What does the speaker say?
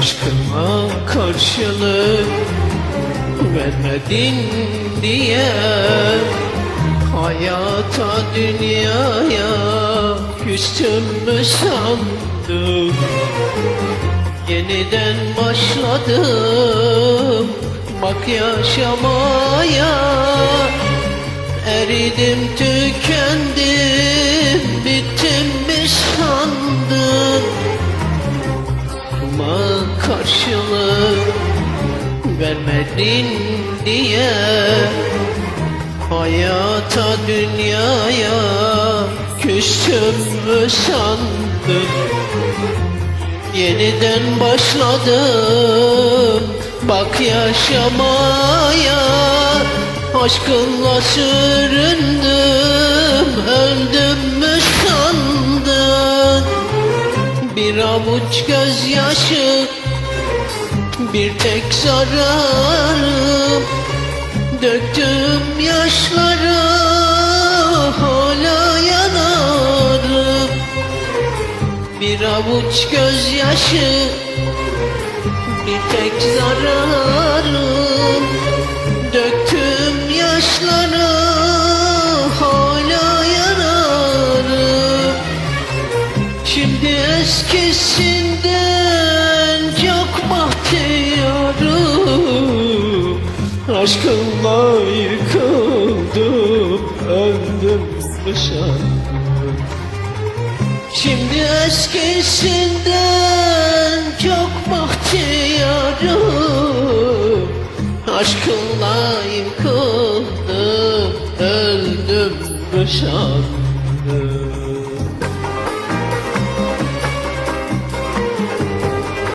Aşkıma karşılık vermedin diye Hayata dünyaya küstüm mü sandım. Yeniden başladım bak yaşamaya. Eridim tükendim vermedin diye Hayata dünyaya küstüm mü sandın. Yeniden başladım bak yaşamaya. Aşkınla süründüm öldüm mü sandın? Bir avuç gözyaşı bir tek zararım Döktüm yaşları hala yanarım. Bir avuç gözyaşı bir tek zararım Aşkınla yıkıldım öldüm sandım Şimdi eskisinden çok bahtiyarım Aşkınla yıkıldım öldüm sandım